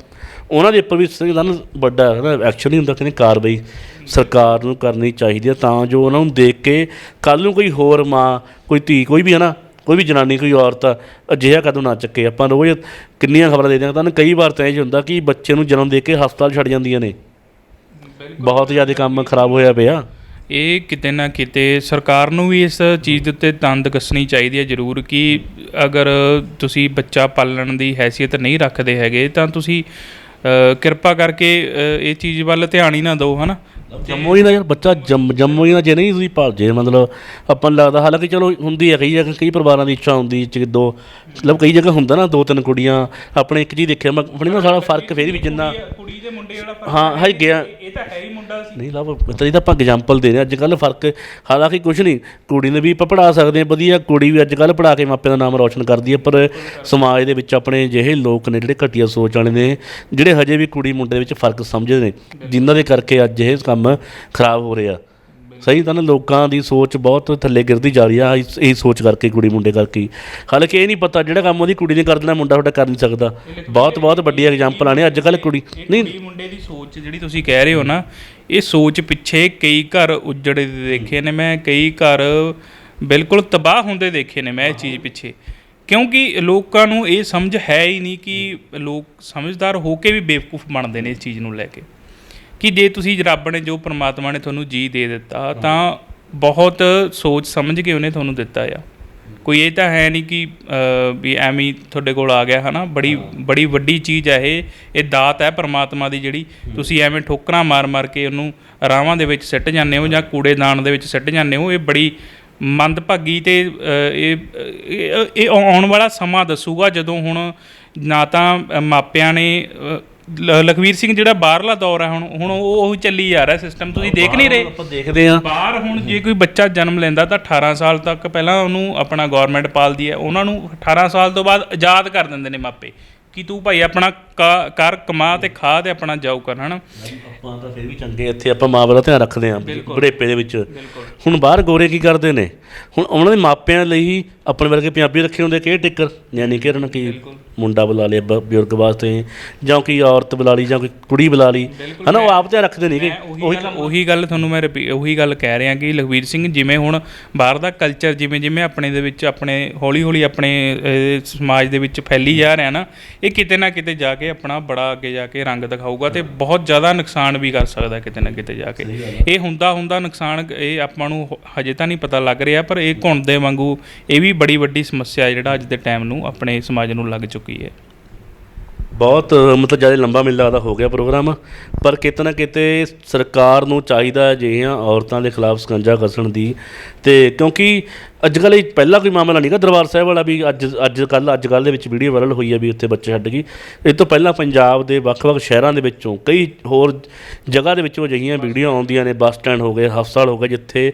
ਉਹਨਾਂ ਦੇ ਉੱਪਰ ਵੀ ਸੰਵਿਧਾਨ ਵੱਡਾ ਹੈ ਨਾ ਐਕਸ਼ਨ ਨਹੀਂ ਹੁੰਦਾ ਕਹਿੰਦੇ ਕਾਰਵਾਈ ਸਰਕਾਰ ਨੂੰ ਕਰਨੀ ਚਾਹੀਦੀ ਹੈ ਤਾਂ ਜੋ ਉਹਨਾਂ ਨੂੰ ਦੇਖ ਕੇ ਕੱਲ ਨੂੰ ਕੋਈ ਹੋਰ ਮਾਂ, ਕੋਈ ਧੀ, ਕੋਈ ਵੀ ਹੈ ਨਾ ਕੋਈ ਵੀ ਜਨਾਨੀ ਕੋਈ ਔਰਤ ਅਜਿਹਾ ਕਦਮ ਨਾ ਚੱਕੇ। ਆਪਾਂ ਰੋਜ਼ ਕਿੰਨੀਆਂ ਖਬਰਾਂ ਦੇਖਦੇ ਹਾਂ ਤਾਂ ਕਈ ਵਾਰ ਤਾਂ ਇਹ ਹੁੰਦਾ ਕਿ ਬੱਚੇ ਨੂੰ ਜਨਮ ਦੇ ਕੇ ਹਸਪਤਾਲ ਛੱਡ ਜਾਂਦੀਆਂ ਨੇ। ਬਹੁਤ ਜ਼ਿਆਦਾ ਕੰਮ ਖਰਾਬ ਹੋਇਆ ਪਿਆ। ਇਹ ਕਿਤੇ ਨਾ ਕਿਤੇ ਸਰਕਾਰ ਨੂੰ ਵੀ ਇਸ ਚੀਜ਼ ਦੇ ਉੱਤੇ ਤੰਦ ਕੱਸਣੀ ਚਾਹੀਦੀ ਹੈ ਜ਼ਰੂਰ ਕਿ ਅਗਰ ਤੁਸੀਂ ਬੱਚਾ ਪਾਲਣ ਦੀ ਹੈਸੀਅਤ ਨਹੀਂ ਰੱਖਦੇ ਹੈਗੇ ਤਾਂ ਤੁਸੀਂ ਕਿਰਪਾ ਕਰਕੇ ਇਹ ਚੀਜ਼ ਵੱਲ ਧਿਆਨ ਹੀ ਨਾ ਦਿਓ ਹਨਾ? ਜੰਮੋ ਹੀ ਨਾ ਯਾਰ ਬੱਚਾ ਜੰਮ ਜੰਮੋ ਹੀ ਨਾ ਜੇ ਨਹੀਂ ਤੁਸੀਂ ਭਾਲ ਜੇ ਮਤਲਬ ਆਪਾਂ ਨੂੰ ਲੱਗਦਾ ਹਾਲਾਂਕਿ ਚਲੋ ਹੁੰਦੀ ਹੈ ਕਈ ਜਗ੍ਹਾ ਕਈ ਪਰਿਵਾਰਾਂ ਦੀ ਇੱਛਾ ਹੁੰਦੀ ਚ ਦੋ ਮਤਲਬ ਕਈ ਜਗ੍ਹਾ ਹੁੰਦਾ ਨਾ ਦੋ ਤਿੰਨ ਕੁੜੀਆਂ ਆਪਣੇ ਇੱਕ ਜੀ ਦੇਖਿਆ ਮੈਂ ਆਪਣੀ ਨਾ ਸਾਰਾ ਫ਼ਰਕ ਫੇਰ ਵੀ ਜਿੰਨਾ ਕੁੜੀ ਦੇ ਮੁੰਡੇ ਵਾਲਾ ਹਾਂ ਹੈ ਗਿਆ। ਇਹ ਤਾਂ ਹੈ ਹੀ ਮੁੰਡਾ ਸੀ। ਨਹੀਂ ਲਵ ਮਤਲਬ ਤਾਂ ਆਪਾਂ ਐਗਜ਼ਾਮਪਲ ਦੇ ਰਹੇ ਅੱਜ ਕੱਲ ਫ਼ਰਕ ਹਾਲਾਂਕਿ ਕੁਝ ਨਹੀਂ ਕੁੜੀ ਨੂੰ ਵੀ ਆਪਾਂ ਪੜ੍ਹਾ ਸਕਦੇ ਹਾਂ ਵਧੀਆ ਕੁੜੀ ਵੀ ਅੱਜ ਕੱਲ ਪੜ੍ਹਾ ਕੇ ਮਾਪਿਆਂ ਦਾ ਨਾਮ ਰੌਸ਼ਨ ਕਰਦੀ ਹੈ ਪਰ ਸਮਾਜ ਦੇ ਵਿੱਚ ਆਪਣੇ ਜਿਹੇ ਲੋਕ ਨੇ ਜਿਹੜੇ ਘਟੀਆ ਸੋਚ ਵਾਲੇ ਨੇ ਜਿਹੜੇ ਹਜੇ ਵੀ ਕੁੜੀ ਮੁੰਡੇ ਦੇ ਵਿੱਚ ਫ਼ਰਕ ਸਮਝਦੇ ਨੇ ਜਿਨ੍ਹਾਂ ਦੇ ਕਰਕੇ ਅੱਜ ਇਹ ਕੰਮ ਕੰਮ ਖਰਾਬ ਹੋ ਰਿਹਾ। ਸਹੀ ਤਾਂ ਨਾ ਲੋਕਾਂ ਦੀ ਸੋਚ ਬਹੁਤ ਥੱਲੇ ਗਿਰਦੀ ਜਾ ਰਹੀ ਆ ਇਸ- ਇਹ ਸੋਚ ਕਰਕੇ, ਕੁੜੀ ਮੁੰਡੇ ਕਰਕੇ। ਹੀ। ਹਾਲਾਂਕਿ ਇਹ ਨਹੀਂ ਪਤਾ ਜਿਹੜਾ ਕੰਮ ਉਹਦੀ ਕੁੜੀ ਨੇ ਕਰ ਦੇਣਾ, ਮੁੰਡਾ ਤੁਹਾਡਾ ਕਰ ਨਹੀਂ ਸਕਦਾ। ਬਹੁਤ ਬਹੁਤ ਵੱਡੀ ਐਗਜ਼ਾਮਪਲਾਂ ਨੇ ਅੱਜ ਕੱਲ ਕੁੜੀ। ਨਹੀਂ ਕੁੜੀ ਮੁੰਡੇ ਦੀ ਸੋਚ ਜਿਹੜੀ ਤੁਸੀਂ ਕਹਿ ਰਹੇ ਹੋ ਨਾ, ਇਹ ਸੋਚ ਪਿੱਛੇ ਕਈ ਘਰ ਉਜੜੇ ਦੇ ਦੇਖੇ ਨੇ। ਮੈਂ ਕਈ ਘਰ ਬਿਲਕੁਲ ਤਬਾਹ ਹੁੰਦੇ ਦੇਖੇ ਨੇ ਮੈਂ ਇਹ ਚੀਜ਼ ਪਿੱਛੇ। ਕਿਉਂਕਿ ਲੋਕਾਂ ਨੂੰ ਇਹ ਸਮਝ ਹੈ ਹੀ ਨਹੀਂ ਕਿ ਲੋਕ ਸਮਝਦਾਰ ਹੋ ਕੇ ਵੀ ਬੇਵਕੂਫ ਬਣਦੇ ਨੇ ਇਸ ਚੀਜ਼ ਨੂੰ ਲੈ ਕੇ। ਕਿ ਜੇ ਤੁਸੀਂ ਰੱਬ ਨੇ ਜੋ ਪ੍ਰਮਾਤਮਾ ਨੇ ਤੁਹਾਨੂੰ ਜੀ ਦੇ ਦਿੱਤਾ ਤਾਂ ਬਹੁਤ ਸੋਚ ਸਮਝ ਕੇ ਉਹਨੇ ਤੁਹਾਨੂੰ ਦਿੱਤਾ ਆ। ਕੋਈ ਇਹ ਤਾਂ ਹੈ ਨਹੀਂ ਕਿ ਵੀ ਐਵੇਂ ਹੀ ਤੁਹਾਡੇ ਕੋਲ ਆ ਗਿਆ ਹਨਾ ਬੜੀ ਬੜੀ ਵੱਡੀ ਚੀਜ਼ ਹੈ ਇਹ। ਇਹ ਦਾਤ ਹੈ ਪ੍ਰਮਾਤਮਾ ਦੀ ਜਿਹੜੀ ਤੁਸੀਂ ਐਵੇਂ ਠੋਕਰਾਂ ਮਾਰ ਮਾਰ ਕੇ ਉਹਨੂੰ ਰਾਵਾਂ ਦੇ ਵਿੱਚ ਸਿੱਟ ਜਾਂਦੇ ਹੋ ਜਾਂ ਕੂੜੇਦਾਨ ਦੇ ਵਿੱਚ ਸਿੱਟ ਜਾਂਦੇ ਹੋ ਇਹ ਬੜੀ ਮੰਦਭਾਗੀ ਤੇ ਇਹ ਇਹ ਆਉਣ ਵਾਲਾ ਸਮਾਂ ਦੱਸੂਗਾ ਜਦੋਂ ਹੁਣ ਨਾ ਤਾਂ ਮਾਪਿਆਂ ਨੇ ਲ- ਲਖਵੀਰ ਸਿੰਘ ਜਿਹੜਾ ਬਾਹਰਲਾ ਦੌਰ ਹੈ ਹੁਣ ਹੁਣ ਉਹ ਉਹ ਚੱਲੀ ਜਾ ਰਿਹਾ ਸਿਸਟਮ ਤੁਸੀਂ ਦੇਖ ਨਹੀਂ ਰਹੇ? ਆਪਾਂ ਦੇਖਦੇ ਹਾਂ। ਬਾਹਰ ਹੁਣ ਜੇ ਕੋਈ ਬੱਚਾ ਜਨਮ ਲੈਂਦਾ ਤਾਂ 18 ਸਾਲ ਤੱਕ ਪਹਿਲਾਂ ਉਹਨੂੰ ਆਪਣਾ ਗਵਰਨਮੈਂਟ ਪਾਲਦੀ ਹੈ। ਉਹਨਾਂ ਨੂੰ 18 ਸਾਲ ਤੋਂ ਬਾਅਦ ਆਜ਼ਾਦ ਕਰ ਦਿੰਦੇ ਨੇ ਮਾਪੇ। ਕਿ ਤੂੰ ਭਾਈ ਆਪਣਾ ਕਾ- ਕਰ ਕਮਾ ਤੇ ਖਾ ਤੇ ਆਪਣਾ ਜਾਓ ਕਰ ਹਨਾ? ਆਪਾਂ ਤਾਂ ਫਿਰ ਵੀ ਚੰਗੇ ਇੱਥੇ ਆਪਾਂ ਮਾਂ ਦਾ ਧਿਆਨ ਰੱਖਦੇ ਹਾਂ ਬੁਢੇਪੇ ਦੇ ਵਿੱਚ। ਹੁਣ ਬਾਹਰ ਗੋਰੇ ਕੀ ਕਰਦੇ ਨੇ? ਹੁਣ ਉਹਨਾਂ ਦੇ ਮਾਪਿਆਂ ਲਈ ਆਪਣੇ ਵਰਗੇ ਪੰਜਾਬੀ ਰੱਖੇ ਹੁੰਦੇ ਕੇਅਰ ਟੇਕਰ? ਯਾਨੀ ਕਿ? ਕੀ ਮੁੰਡਾ ਬੁਲਾ ਲਿਆ ਬ- ਬਜ਼ੁਰਗ ਵਾਸਤੇ ਜਾਂ ਕੋਈ ਔਰਤ ਬੁਲਾ ਲਈ ਜਾਂ ਕੋਈ ਕੁੜੀ ਬੁਲਾ ਲਈ। ਹਨਾ ਉਹ ਆਪ ਧਿਆਨ ਰੱਖਦੇ ਨਹੀਂਗੇ ਉਹੀ ਗੱਲ ਉਹੀ ਗੱਲ ਤੁਹਾਨੂੰ ਮੈਂ ਰਿਪੀ- ਉਹੀ ਗੱਲ ਕਹਿ ਰਿਹਾ ਕਿ ਲਖਵੀਰ ਸਿੰਘ ਜਿਵੇਂ ਹੁਣ ਬਾਹਰ ਦਾ ਕਲਚਰ ਜਿਵੇਂ ਜਿਵੇਂ ਆਪਣੇ ਦੇ ਵਿੱਚ ਆਪਣੇ ਹੌਲੀ ਹੌਲੀ ਆਪਣੇ ਅਹ, ਸਮਾਜ ਦੇ ਵਿੱਚ ਫੈਲੀ ਜਾ ਰਿਹਾ ਨਾ ਇਹ ਕਿਤੇ ਨਾ ਕਿਤੇ ਜਾ ਕੇ ਆਪਣਾ ਬੜਾ ਅੱਗੇ ਜਾ ਕੇ ਰੰਗ ਦਿਖਾਊਗਾ ਤੇ ਬਹੁਤ ਜ਼ਿਆਦਾ ਨੁਕਸਾਨ ਵੀ ਕਰ ਸਕਦਾ ਕਿਤੇ ਨਾ ਕਿਤੇ ਜਾ ਕੇ। ਇਹ ਹੁੰਦਾ ਹੁੰਦਾ ਨੁਕਸਾਨ ਇਹ ਆਪਾਂ ਨੂੰ ਹ- ਹਜੇ ਤਾਂ ਨਹੀਂ ਪਤਾ ਲੱਗ ਰਿਹਾ ਪਰ ਇਹ ਘੁਣ ਦੇ ਵਾਂਗੂ ਇਹ ਵੀ ਬੜੀ ਵੱਡੀ ਸਮੱਸਿਆ ਹੈ ਜਿਹੜਾ ਅੱਜ ਦੇ ਟਾਈਮ ਨੂੰ ਆਪਣੇ ਸਮਾਜ ਨੂੰ ਲੱਗ ਚੁੱਕੀ ਹੈ। ਬਹੁਤ ਮਤਲਬ ਜ਼ਿਆਦਾ ਲੰਬਾ ਮੈਨੂੰ ਲੱਗਦਾ ਹੋ ਗਿਆ ਪ੍ਰੋਗਰਾਮ। ਪਰ ਕਿਤੇ ਨਾ ਕਿਤੇ ਸਰਕਾਰ ਨੂੰ ਚਾਹੀਦਾ ਅਜਿਹੀਆਂ ਔਰਤਾਂ ਦੇ ਖਿਲਾਫ ਸਕੰਜਾ ਕੱਸਣ ਦੀ। ਤੇ ਕਿਉਂਕਿ ਅੱਜ ਕੱਲ੍ਹ ਇਹ ਪਹਿਲਾਂ ਕੋਈ ਮਾਮਲਾ ਨਹੀਂਗਾ ਦਰਬਾਰ ਸਾਹਿਬ ਵਾਲਾ ਵੀ ਅੱਜ ਅੱਜ ਕੱਲ੍ਹ ਅੱਜ ਕੱਲ੍ਹ ਦੇ ਵਿੱਚ ਵੀਡੀਓ ਵਾਇਰਲ ਹੋਈ ਹੈ ਵੀ ਉੱਥੇ ਬੱਚੇ ਛੱਡ ਗਈ। ਇਹ ਤੋਂ ਪਹਿਲਾਂ ਪੰਜਾਬ ਦੇ ਵੱਖ-ਵੱਖ ਸ਼ਹਿਰਾਂ ਦੇ ਵਿੱਚੋਂ ਕਈ ਹੋਰ ਜਗ੍ਹਾ ਦੇ ਵਿੱਚੋਂ ਅਜਿਹੀਆਂ ਵੀਡੀਓ ਆਉਂਦੀਆਂ ਨੇ ਬੱਸ ਸਟੈਂਡ ਹੋ ਗਏ ਹਸਪਤਾਲ ਹੋ ਗਏ ਜਿੱਥੇ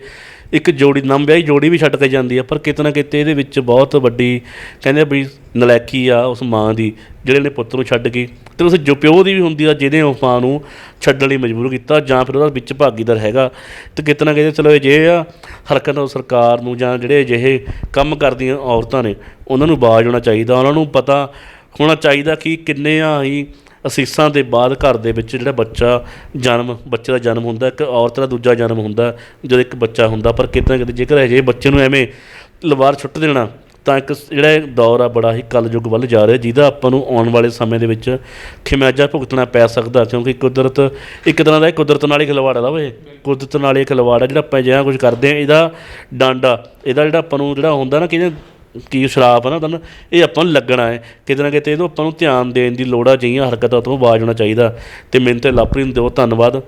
ਇੱਕ ਜੋੜੀ ਨਮ ਵਿਆਹੀ ਜੋੜੀ ਵੀ ਛੱਡ ਕੇ ਜਾਂਦੀ ਆ, ਪਰ ਕਿਤੇ ਨਾ ਕਿਤੇ ਇਹਦੇ ਵਿੱਚ ਬਹੁਤ ਵੱਡੀ ਕਹਿੰਦੇ ਆ ਵੀ ਨਲਾਇਕੀ ਆ ਉਸ ਮਾਂ ਦੀ, ਜਿਹੜੇ ਨੇ ਪੁੱਤ ਨੂੰ ਛੱਡ ਗਈ ਤੇ ਉਸ ਜੋ ਪਿਓ ਦੀ ਵੀ ਹੁੰਦੀ ਆ, ਜਿਹਨੇ ਉਸ ਮਾਂ ਨੂੰ ਛੱਡਣ ਲਈ ਮਜਬੂਰ ਕੀਤਾ, ਜਾਂ ਫਿਰ ਉਹਦਾ ਵਿੱਚ ਭਾਗੀਦਾਰ ਹੈਗਾ। ਤੇ ਕਿਤੇ ਨਾ ਕਿਤੇ ਚਲੋ ਇਹ ਜੇ ਆ, ਹਰਕਤ ਨਾਲ ਸਰਕਾਰ ਨੂੰ ਜਾਂ ਜਿਹੜੇ ਅਜਿਹੇ ਕੰਮ ਕਰਦੀਆਂ ਔਰਤਾਂ ਨੇ, ਉਹਨਾਂ ਨੂੰ ਬਾਜ਼ ਹੋਣਾ ਚਾਹੀਦਾ, ਉਹਨਾਂ ਨੂੰ ਪਤਾ ਹੋਣਾ ਚਾਹੀਦਾ ਕਿ ਕਿੰਨੇ ਆ ਹੀ ਅਸੀਸਾਂ ਦੇ ਬਾਅਦ ਘਰ ਦੇ ਵਿੱਚ ਜਿਹੜਾ ਬੱਚਾ ਜਨਮ, ਬੱਚੇ ਦਾ ਜਨਮ ਹੁੰਦਾ, ਇੱਕ ਔਰਤ ਦਾ ਦੂਜਾ ਜਨਮ ਹੁੰਦਾ, ਜਦੋਂ ਇੱਕ ਬੱਚਾ ਹੁੰਦਾ, ਪਰ ਕਿਤੇ ਨਾ ਕਿਤੇ ਜੇਕਰ ਅਜੇ ਬੱਚੇ ਨੂੰ ਐਵੇਂ ਲਵਾਰ ਛੁੱਟ ਦੇਣਾ, ਤਾਂ ਇੱਕ ਜਿਹੜਾ ਇਹ ਦੌਰ ਆ, ਬੜਾ ਹੀ ਕਲਯੁੱਗ ਵੱਲ ਜਾ ਰਿਹਾ, ਜਿਹਦਾ ਆਪਾਂ ਨੂੰ ਆਉਣ ਵਾਲੇ ਸਮੇਂ ਦੇ ਵਿੱਚ ਖਿਮਿਆਜਾ ਭੁਗਤਣਾ ਪੈ ਸਕਦਾ, ਕਿਉਂਕਿ ਕੁਦਰਤ, ਇੱਕ ਤਰ੍ਹਾਂ ਦਾ ਇਹ ਕੁਦਰਤ ਨਾਲ ਹੀ ਖਿਲਵਾੜ ਆ ਲਵੇ ਕੁਦਰਤ ਨਾਲ ਹੀ ਖਿਲਵਾੜ ਆ, ਜਿਹੜਾ ਆਪਾਂ ਜਿਹੜਾ ਕੁਝ ਕਰਦੇ ਆ, ਇਹਦਾ ਡੰਡ ਆ ਇਹਦਾ ਜਿਹੜਾ ਆਪਾਂ ਨੂੰ ਜਿਹੜਾ ਹੁੰਦਾ ਨਾ ਕਿ ਕੀ ਸ਼ਰਾਪ ਆ ਨਾ ਤੁਹਾਨੂੰ? ਇਹ ਆਪਾਂ ਨੂੰ ਲੱਗਣਾ ਹੈ। ਕਿਤੇ ਨਾ ਕਿਤੇ ਇਹਨੂੰ ਆਪਾਂ ਨੂੰ ਧਿਆਨ ਦੇਣ ਦੀ ਲੋੜ ਆ, ਜਿਹੀਆਂ ਹਰਕਤਾਂ ਤੋਂ ਬਾਜ ਹੋਣਾ ਚਾਹੀਦਾ। ਅਤੇ ਮੈਨੂੰ ਤੇ ਲਾਪਰੀ ਨੂੰ ਦਿਓ, ਧੰਨਵਾਦ।